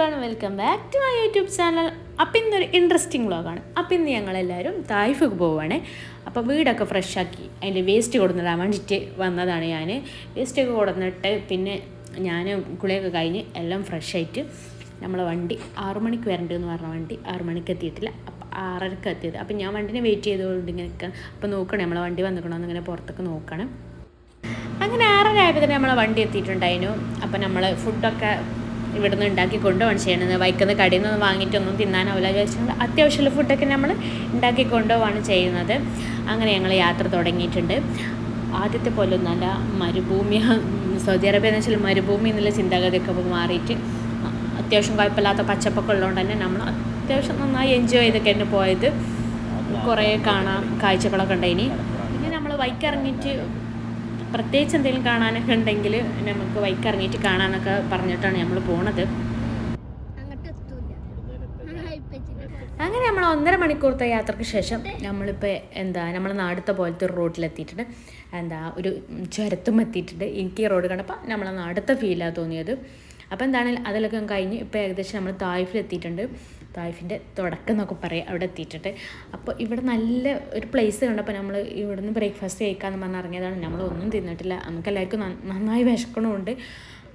One welcome back to my YouTube channel അപ്പം ഇന്നൊരു interesting വ്ളോഗാണ് അപ്പം ഇന്ന് ഞങ്ങളെല്ലാവരും തായ്ഫക്ക് പോവുകയാണ് അപ്പോൾ വീടൊക്കെ ഫ്രഷാക്കി അതിന്റെ വേസ്റ്റ് കൊടുത്തിടാൻ വേണ്ടിയിട്ട് വന്നതാണ് ഞാൻ വേസ്റ്റൊക്കെ കൊടുന്നിട്ട് പിന്നെ ഞാൻ കുളിയൊക്കെ കഴിഞ്ഞ് എല്ലാം ഫ്രഷായിട്ട് നമ്മളെ വണ്ടി ആറു മണിക്ക് വരണ്ടെന്ന് പറഞ്ഞ വണ്ടി ആറു മണിക്ക് എത്തിയിട്ടില്ല. അപ്പം ആറരക്ക് എത്തിയത്. അപ്പം ഞാൻ വണ്ടിനെ വെയിറ്റ് ചെയ്തുകൊണ്ട് ഇങ്ങനെ അപ്പോൾ നോക്കണേ നമ്മളെ വണ്ടി വന്നിക്കണമെന്ന് ഇങ്ങനെ പുറത്തൊക്കെ നോക്കണം. അങ്ങനെ ആറര ആയപ്പോൾ തന്നെ നമ്മളെ വണ്ടി എത്തിയിട്ടുണ്ടായിരുന്നു. അപ്പം നമ്മൾ ഫുഡൊക്കെ ഇവിടുന്ന് ഉണ്ടാക്കി കൊണ്ടുപോകാൻ ചെയ്യണത് വൈക്കുന്ന കടയിൽ നിന്ന് വാങ്ങിയിട്ടൊന്നും തിന്നാനാവില്ല വിചാരിച്ചുകൊണ്ട് അത്യാവശ്യമുള്ള ഫുഡൊക്കെ നമ്മൾ ഉണ്ടാക്കി കൊണ്ടുപോവാണ് ചെയ്യുന്നത്. അങ്ങനെ ഞങ്ങൾ യാത്ര തുടങ്ങിയിട്ടുണ്ട്. ആദ്യത്തെ പോലെ നല്ല മരുഭൂമി സൗദി അറേബ്യ എന്ന് വെച്ചാൽ മരുഭൂമി എന്നുള്ള ചിന്താഗതിയൊക്കെ മാറിയിട്ട് അത്യാവശ്യം കുഴപ്പമില്ലാത്ത പച്ചപ്പൊക്കെ ഉള്ളതുകൊണ്ട് തന്നെ നമ്മൾ അത്യാവശ്യം നന്നായി എൻജോയ് ചെയ്തൊക്കെ തന്നെ പോയത്. കുറേ കാണാം കാഴ്ചകളൊക്കെ ഉണ്ടായിനി പിന്നെ നമ്മൾ വൈക്കിറങ്ങിയിട്ട് പ്രത്യേകിച്ച് എന്തെങ്കിലും കാണാനൊക്കെ ഉണ്ടെങ്കിൽ നമുക്ക് വൈക്ക് ഇറങ്ങിയിട്ട് കാണാനൊക്കെ പറഞ്ഞിട്ടാണ് നമ്മൾ പോണത്. അങ്ങനെ നമ്മൾ ഒന്നര മണിക്കൂറത്തെ യാത്രയ്ക്ക് ശേഷം നമ്മളിപ്പോൾ എന്താ നമ്മൾ നാടത്തെ പോലത്തെ ഒരു റോഡിലെത്തിയിട്ടുണ്ട് എന്താ ഒരു ചുരത്തും എത്തിയിട്ടുണ്ട്. എനിക്ക് ഈ റോഡ് കണ്ടപ്പോൾ നമ്മളെ നാടത്തെ ഫീലാണ് തോന്നിയത്. അപ്പോൾ എന്താണ് അതിലൊക്കെ കഴിഞ്ഞ് ഇപ്പോൾ ഏകദേശം നമ്മൾ തായ്ഫിലെത്തിയിട്ടുണ്ട്. തായ്ഫിന്റെ തുടക്കം എന്നൊക്കെ പറയാം അവിടെ എത്തിയിട്ടുണ്ട്. അപ്പോൾ ഇവിടെ നല്ല ഒരു പ്ലേസ് കണ്ടപ്പോൾ നമ്മൾ ഇവിടുന്ന് ബ്രേക്ക്ഫാസ്റ്റ് കഴിക്കാമെന്ന് പറഞ്ഞ് ഇറങ്ങിയതാണ്. നമ്മൾ ഒന്നും തിന്നിട്ടില്ല. നമുക്ക് എല്ലാവർക്കും നന്നായി വിശക്കണമുണ്ട്.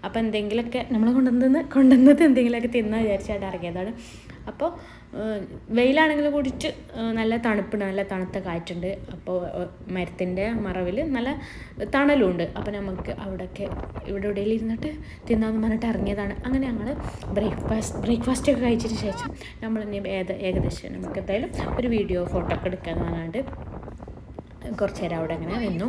അപ്പോൾ എന്തെങ്കിലുമൊക്കെ നമ്മൾ കൊണ്ടുവന്നത് കൊണ്ടുവന്നത് എന്തെങ്കിലുമൊക്കെ തിന്നാൻ വിചാരിച്ചായിട്ട് ഇറങ്ങിയതാണ്. അപ്പോൾ വെയിലാണെങ്കിൽ കൂടിയിട്ട് നല്ല തണുപ്പുണ്ട് നല്ല തണുത്ത കാറ്റുണ്ട്. അപ്പോൾ മരത്തിന്റെ മറവിൽ നല്ല തണലുണ്ട്. അപ്പോൾ നമുക്ക് അവിടെയൊക്കെ ഇവിടെ ഇവിടെ ഇരുന്നിട്ട് തിന്നാന്ന് പറഞ്ഞിട്ട് ഇറങ്ങിയതാണ്. അങ്ങനെ ഞങ്ങൾ ബ്രേക്ക്ഫാസ്റ്റ് ബ്രേക്ക്ഫാസ്റ്റ് ഒക്കെ കഴിച്ചതിന് ശേഷം നമ്മൾ ഇനി ഏത ഏകദേശം നമുക്ക് എന്തായാലും ഒരു വീഡിയോ ഫോട്ടോ ഒക്കെ എടുക്കാമെന്ന് പറഞ്ഞാണ്ട് കുറച്ച് നേരം അവിടെ അങ്ങനെ നിന്നു.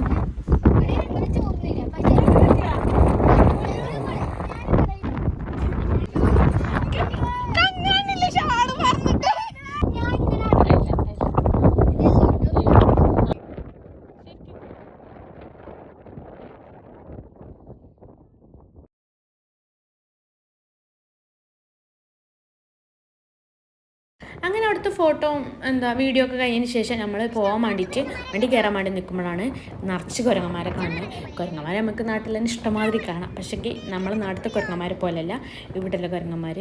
അങ്ങനെ അവിടുത്തെ ഫോട്ടോ എന്താ വീഡിയോ ഒക്കെ കഴിഞ്ഞതിന് ശേഷം നമ്മൾ പോകാൻ വേണ്ടിയിട്ട് വണ്ടി കയറാൻ വേണ്ടി നിൽക്കുമ്പോഴാണ് നിറച്ച് കുരങ്ങന്മാരെ കാണുന്നത്. കുരങ്ങന്മാരെ നമുക്ക് നാട്ടിൽ തന്നെ ഇഷ്ടമാതിരി കാണാം. പക്ഷേ നമ്മൾ നാട്ടിലത്തെ കുരങ്ങന്മാരെ പോലെയല്ല ഇവിടെയുള്ള കുരങ്ങന്മാർ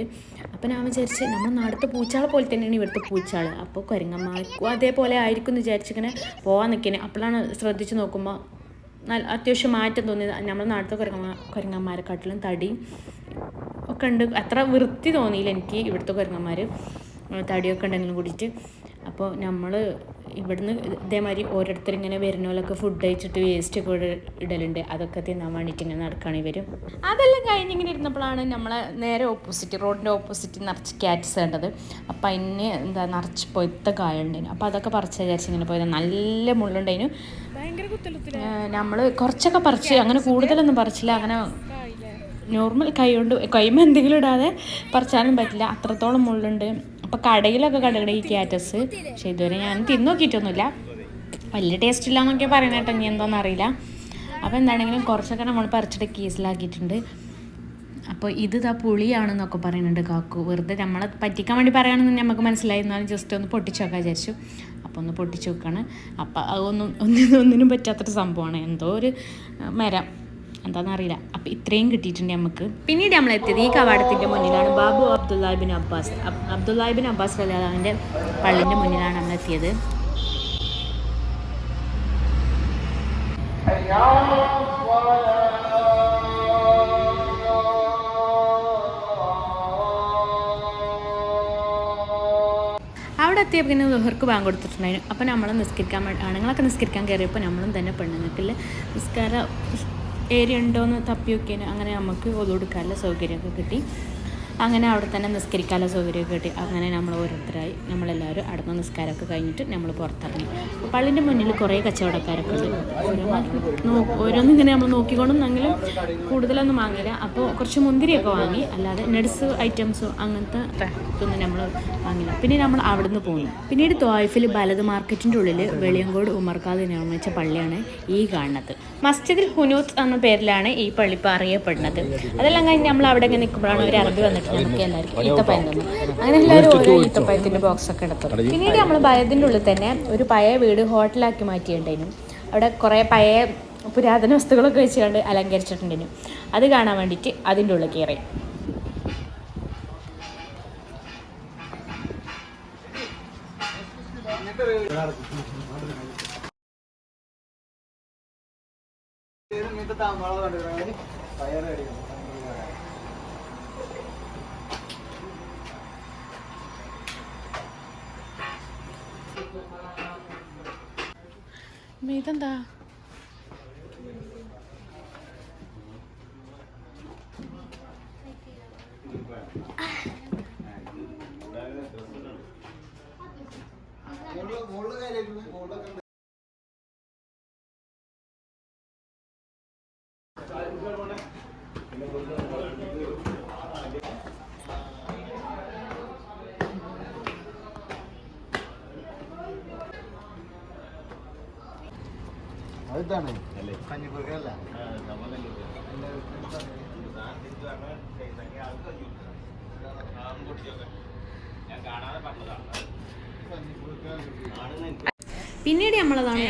അപ്പോൾ ഞാൻ വിചാരിച്ച് നമ്മൾ നാട്ടിലത്തെ പൂച്ചാളെ പോലെ തന്നെയാണ് ഇവിടുത്തെ പൂച്ചാൾ അപ്പോൾ കുരങ്ങന്മാർക്കും അതേപോലെ ആയിരിക്കും എന്ന് വിചാരിച്ചിങ്ങനെ പോകാൻ നിൽക്കുന്നത് അപ്പോഴാണ് ശ്രദ്ധിച്ച് നോക്കുമ്പോൾ നല്ല അത്യാവശ്യം മാറ്റം തോന്നിയത്. നമ്മുടെ നാട്ടിലത്തെ കുരങ്ങന്മാർ കുരങ്ങന്മാരെക്കാട്ടിലും തടിയും ഒക്കെ ഉണ്ട്. അത്ര വൃത്തി തോന്നിയില്ല എനിക്ക് ഇവിടുത്തെ കുരങ്ങന്മാർ തടിയൊക്കെ ഉണ്ടെങ്കിലും കൂടിയിട്ട്. അപ്പോൾ നമ്മൾ ഇവിടുന്ന് ഇതേമാതിരി ഓരോരുത്തർ ഇങ്ങനെ വരുന്നവരൊക്കെ ഫുഡ് കഴിച്ചിട്ട് വേസ്റ്റ് ഒക്കെ ഇവിടെ ഇടലുണ്ട്. അതൊക്കെ തിന്നാൻ വേണ്ടിയിട്ട് ഇങ്ങനെ നടക്കുകയാണ് ഇവർ അതെല്ലാം കഴിഞ്ഞ് ഇങ്ങനെ ഇരുന്നപ്പോഴാണ് നമ്മളെ നേരെ ഓപ്പോസിറ്റ് റോഡിന്റെ ഓപ്പോസിറ്റ് നിറച്ച് ക്യാറ്റ്സ് കണ്ടത്. അപ്പം അതിന് എന്താ നിറച്ച് പൊയ്ത്ത കായുണ്ടായിരുന്നു അപ്പോൾ അതൊക്കെ പറിച്ച് വിചാരിച്ച് ഇങ്ങനെ പോയത്. നല്ല മുള്ളുണ്ടായിരുന്നു നമ്മൾ കുറച്ചൊക്കെ പറിച്ച്. അങ്ങനെ കൂടുതലൊന്നും പറിച്ചില്ല. അങ്ങനെ നോർമൽ കൈ കൊണ്ട് കൈമ എന്തെങ്കിലും ഇടാതെ പറിച്ചാനും പറ്റില്ല. അത്രത്തോളം മുള്ളുണ്ട്. അപ്പോൾ കടയിലൊക്കെ കടയുടെ ഈ ക്യാറ്റസ് പക്ഷെ ഇതുവരെ ഞാൻ തിന്നു നോക്കിയിട്ടൊന്നുമില്ല. വലിയ ടേസ്റ്റ് ഇല്ല എന്നൊക്കെ പറയുന്ന കേട്ടോ ഇനി എന്താണെന്ന് അറിയില്ല. അപ്പോൾ എന്താണെങ്കിലും കുറച്ചൊക്കെ നമ്മൾ പറിച്ചിട്ട് കേസിലാക്കിയിട്ടുണ്ട്. അപ്പോൾ ഇത് ഇതാ പുളിയാണെന്നൊക്കെ പറയുന്നുണ്ട് കാക്കു. വെറുതെ നമ്മളെ പറ്റിക്കാൻ വേണ്ടി പറയുകയാണെന്ന് നമുക്ക് മനസ്സിലായി. എന്നാലും ജസ്റ്റ് ഒന്ന് പൊട്ടിച്ചു നോക്കാൻ വിചാരിച്ചു. അപ്പോൾ ഒന്ന് പൊട്ടിച്ചു നോക്കാണ്. അപ്പോൾ അതൊന്നും ഒന്നിനും ഒന്നിനും പറ്റാത്തൊരു സംഭവമാണ്. എന്തോ ഒരു മരം. എന്താണെന്നറിയില്ല അപ്പോൾ ഇത്രയും കിട്ടിയിട്ടുണ്ട് നമുക്ക് പിന്നീട് നമ്മൾ എത്തിയത് ഈ കവാടത്തിന്റെ മുന്നിലാണ്. Babu Abdullah ibn Abbas. Ab- Abdullah ibn Abbas അല്ലാഹുവിന്റെ പള്ളിന്റെ മുന്നിലാണ് നമ്മൾ എത്തിയത് അവിടെ എത്തിയപ്പോൾ പിന്നെ ദുഹർക്ക് ബാങ്ക് കൊടുത്തിട്ടുണ്ടായിരുന്നു. അപ്പോൾ നമ്മൾ നിസ്കരിക്കാൻ ആണുങ്ങളൊക്കെ നിസ്കരിക്കാൻ കയറിയപ്പോൾ നമ്മളും തന്നെ പെണ്ണുങ്ങൾക്കില്ല നിസ്കാര ഏരിയ ഉണ്ടോയെന്ന് തപ്പി നോക്കിയതിന് അങ്ങനെ നമുക്ക് ഒതുകൊടുക്കാനുള്ള സൗകര്യമൊക്കെ കിട്ടി. അങ്ങനെ അവിടെ തന്നെ നിസ്കരിക്കാനുള്ള സൗകര്യമൊക്കെ കിട്ടി. അങ്ങനെ നമ്മൾ ഓരോരുത്തരായി. നമ്മളെല്ലാവരും അടന്ന നിസ്കാരമൊക്കെ കഴിഞ്ഞിട്ട് നമ്മൾ പുറത്തിറങ്ങി. പള്ളിന്റെ മുന്നിൽ കുറേ കച്ചവടക്കാരൊക്കെ ഉണ്ട്. ഓരോ ഓരോന്നും ഇങ്ങനെ നമ്മൾ നോക്കിക്കൊണ്ടെന്നെങ്കിലും കൂടുതലൊന്നും വാങ്ങില്ല അപ്പോൾ കുറച്ച് മുന്തിരിയൊക്കെ വാങ്ങി. അല്ലാതെ നട്സ് ഐറ്റംസോ അങ്ങനത്തെ ഒന്നും നമ്മൾ വാങ്ങില്ല പിന്നെ നമ്മൾ അവിടുന്ന് പോന്നു. പിന്നീട് തോയ്ഫിൽ ബലത് മാർക്കറ്റിന്റെ ഉള്ളിൽ വെളിയങ്കോട് ഉമർക്കാതെ നിർമ്മിച്ച പള്ളിയാണ് ഈ കാണുന്നത്. മസ്ജിദിൽ ഹുനൂത്ത് എന്ന പേരിലാണ് ഈ പള്ളി ഇപ്പോൾ അറിയപ്പെടുന്നത്. അതെല്ലാം കഴിഞ്ഞ് നമ്മൾ അവിടെ ഇങ്ങനെ നിൽക്കുമ്പോഴാണ് ഒരു അറബി വന്നിട്ട് നമുക്ക് എല്ലാവർക്കും ഈത്തപ്പഴം അങ്ങനെ എല്ലാവരും ഓരോ ഈത്തപ്പഴത്തിന്റെ ബോക്സൊക്കെ എടുത്തു പിന്നീട് നമ്മൾ ഭയത്തിന്റെ ഉള്ളിൽ തന്നെ ഒരു പഴയ വീട് ഹോട്ടലാക്കി മാറ്റിയിട്ടുണ്ടായിരുന്നു. അവിടെ കുറെ പഴയ പുരാതന വസ്തുക്കളൊക്കെ വെച്ചുകൊണ്ട് അലങ്കരിച്ചിട്ടുണ്ടായിരുന്നു. അത് കാണാൻ വേണ്ടിട്ട് അതിന്റെ ഉള്ളിൽ കയറി. ഇങ്ങനത്തെ താമസം പയറ് കടിയാണ് ഇതെന്താ കഞ്ഞിപ്പുറക്കല്ല പിന്നീട് നമ്മളതാണ്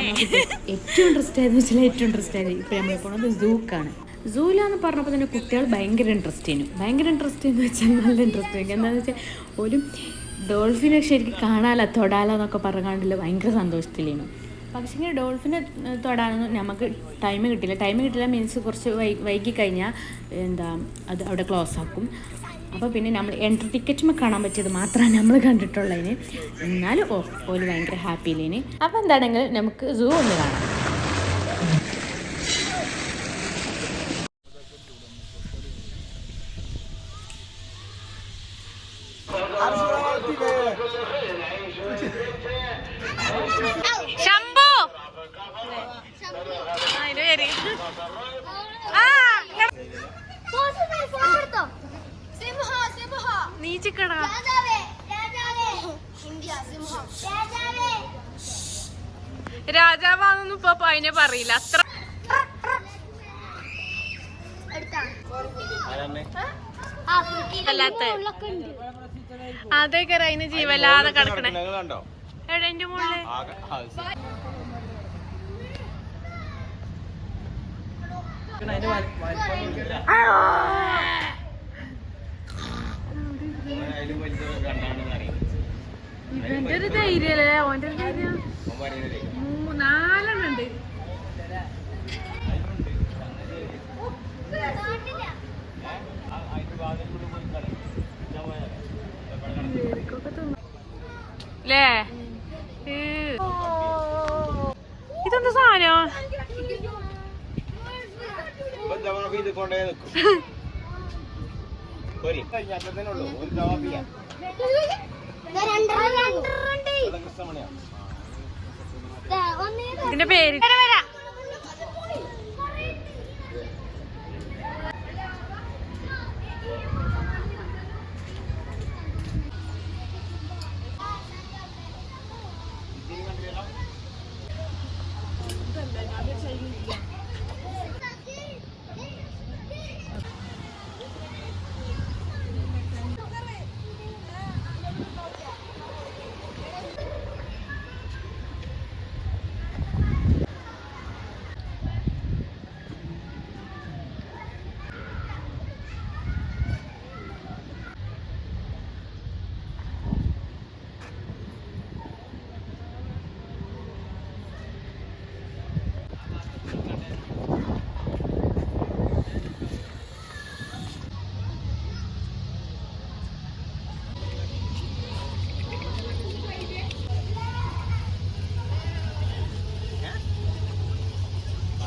ഏറ്റവും ഇൻട്രസ്റ്റ് ആയെന്ന് വെച്ചാൽ ഏറ്റവും ഇൻട്രസ്റ്റ് ആയത് ഇപ്പൊ നമ്മൾ പോണത് സൂക്കാണ്. സൂലാന്ന് പറഞ്ഞപ്പോൾ തന്നെ കുട്ടികൾ ഭയങ്കര ഇൻട്രസ്റ്റ് ചെയ്യുന്നു ഭയങ്കര ഇൻട്രസ്റ്റ് എന്ന് വെച്ചാൽ നല്ല ഇൻട്രസ്റ്റ് ആയിരിക്കും എന്താണെന്ന് വെച്ചാൽ ഒരു ഡോൾഫിനെ ശരിക്കും കാണാലോ തൊടാലോ എന്നൊക്കെ പറഞ്ഞാണ്ടില്ല ഭയങ്കര സന്തോഷത്തിലേനു. പക്ഷേ ഡോൾഫിനെ തൊടാനൊന്നും നമുക്ക് ടൈം കിട്ടില്ല. ടൈം കിട്ടില്ല മീൻസ് കുറച്ച് വൈ വൈകി കഴിഞ്ഞാൽ എന്താ അത് അവിടെ ക്ലോസ് ആക്കും. അപ്പോൾ പിന്നെ നമ്മൾ എൻട്രി ടിക്കറ്റുമ്പോൾ കാണാൻ പറ്റിയത് മാത്രമാണ് നമ്മൾ കണ്ടിട്ടുള്ളതിന്. എന്നാലും ഓ ഓൽ ഭയങ്കര ഹാപ്പിയിലേന് അപ്പോൾ എന്താണെങ്കിൽ നമുക്ക് സൂ ഒന്ന് കാണാം ശംഭു അതിന്റെ പേര് ആ ഫോട്ടോ ഫോട്ടോ എടുത്തോ സിംഹ സിംഹ രാജാവേ രാജാവാന്നൊന്നും ഇപ്പൊ അതിനെ പറയില്ല. അത്ര അല്ലാത്ത. ഉള്ളൊക്കെ ഉണ്ട്. അതൊക്കെ അതിന് ജീവല്ലാതെ കിടക്കണേ. എവിടെ എന്റെ മുകളിൽ? ഇവന്റെ ഒരു ധൈര്യല്ലേ? ഓന്റെ ഒരു ധൈര്യം? നാലെണ്ണം ഉണ്ട്. കാണില്ല ല്ലേ ഇതെന്താ സാധനം? ഇത് കൊണ്ടേ നിൽക്കും ഇതിന്റെ പേര്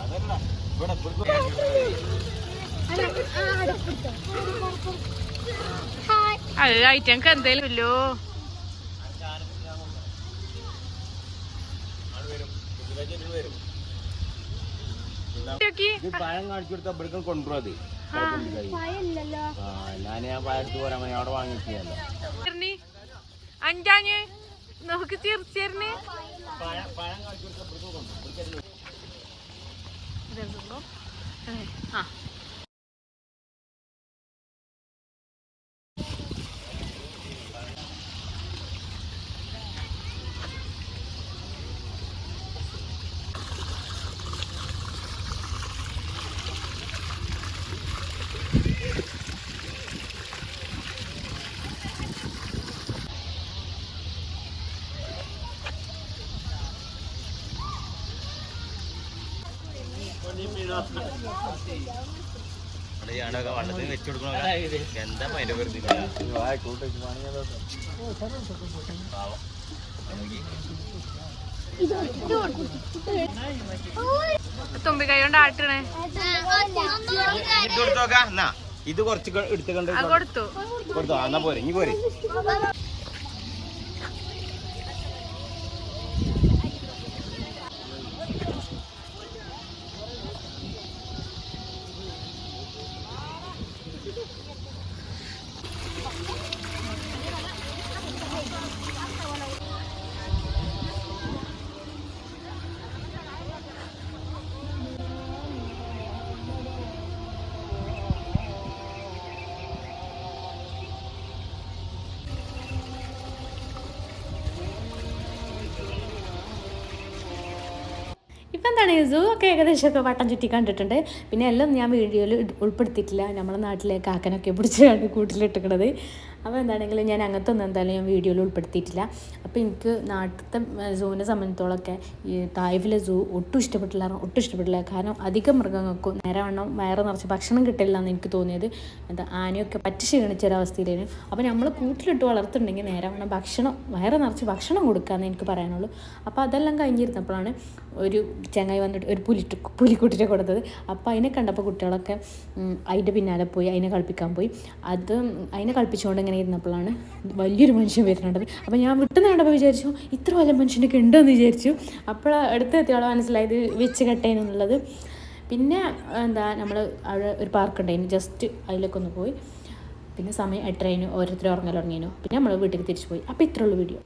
അതല്ല ഇവിടെ ഇവിടുത്തെ ഹായ് അത് ഐറ്റങ്ങൾക്ക് എന്തേലും ഇല്ലോ? പഴം കാണിച്ചു കൊടുത്ത ഇവിടേക്ക് കൊണ്ടുപോയത് ഞാൻ ഞാൻ പഴത്ത് പോരാ അവിടെ വാങ്ങിച്ചല്ലോ അഞ്ചാഞ്ഞ്. നമുക്ക് തീർച്ചയായിരുന്നു ആ. വള്ളത്തിൽ വെച്ചു കൊടുക്കണോ എന്താ അതിന്റെ വെറുതെ തുമ്പി കൈ കൊണ്ട് ആട്ടണേ. ഇത് കൊറച്ച് എടുത്തു ഇത് കുറച്ച് ക- എടുത്ത് കണ്ട് കൊടുത്തു. കൊടുത്തോ. എന്നാ പോരെ. ഇനി പോരെ. ഒക്കെ ഏകദേശം ഒക്കെ ഏകദേശമൊക്കെ വട്ടം ചുറ്റി കണ്ടിട്ടുണ്ട്. പിന്നെ എല്ലാം ഞാൻ വീഡിയോയിൽ ഉൾപ്പെടുത്തിയിട്ടില്ല. നമ്മുടെ നാട്ടിലെ കാക്കനൊക്കെ പിടിച്ചാണ് കൂട്ടിലിട്ടിക്കണത്. അപ്പോൾ എന്താണെങ്കിലും ഞാൻ അങ്ങനത്തെ ഒന്നും എന്തായാലും ഞാൻ വീഡിയോയിൽ ഉൾപ്പെടുത്തിയിട്ടില്ല. അപ്പോൾ എനിക്ക് നാട്ടിലത്തെ സൂവിനെ സംബന്ധിച്ചോളമൊക്കെ ഈ തായ്വിലെ സൂ ഒട്ടും ഇഷ്ടപ്പെട്ടില്ല ഒട്ടും ഇഷ്ടപ്പെട്ടില്ല. കാരണം അധികം മൃഗങ്ങൾക്കും നേരവണ്ണം വയറ് നിറച്ച് ഭക്ഷണം കിട്ടില്ല എന്ന് എനിക്ക് തോന്നിയത്. എന്താ ആനയൊക്കെ പറ്റി ക്ഷീണിച്ചൊരവസ്ഥയിലായിരുന്നു അപ്പോൾ നമ്മൾ കൂട്ടിലിട്ട് വളർത്തുന്നുണ്ടെങ്കിൽ നേരവണ്ണം ഭക്ഷണം വയറ് നിറച്ച് ഭക്ഷണം കൊടുക്കാമെന്ന് എനിക്ക് പറയാനുള്ളൂ. അപ്പോൾ അതെല്ലാം കഴിഞ്ഞിരുന്നപ്പോഴാണ് ഒരു ചങ്ങായി വന്നിട്ട് ഒരു പുലി പുലിക്കുട്ടിനെ കൊടുത്തത്. അപ്പോൾ അതിനെ കണ്ടപ്പോൾ കുട്ടികളൊക്കെ അതിന്റെ പിന്നാലെ പോയി അതിനെ കളിപ്പിക്കാൻ പോയി. അത് അതിനെ കളിപ്പിച്ചുകൊണ്ട് ഇങ്ങനെ ഇരുന്നപ്പോഴാണ് വലിയൊരു മനുഷ്യൻ വരുന്നുണ്ടത്. അപ്പോൾ ഞാൻ വിട്ടുന്ന കണ്ടപ്പോൾ വിചാരിച്ചു ഇത്ര വലിയ മനുഷ്യനൊക്കെ ഉണ്ടെന്ന് വിചാരിച്ചു. അപ്പോൾ അടുത്ത് എത്തിയോളം മനസ്സിലായത് വെച്ച് കട്ടേനെന്നുള്ളത് പിന്നെ എന്താ നമ്മൾ അവിടെ ഒരു പാർക്ക് ഉണ്ടായിരുന്നു. ജസ്റ്റ് അതിലൊക്കെ ഒന്ന് പോയി. പിന്നെ സമയം എട്ടരയിനു ഓരോരുത്തർ ഉറങ്ങൽ ഉറങ്ങിനു പിന്നെ നമ്മൾ വീട്ടിൽ തിരിച്ചു പോയി. അപ്പോൾ ഇത്രയുള്ള വീഡിയോ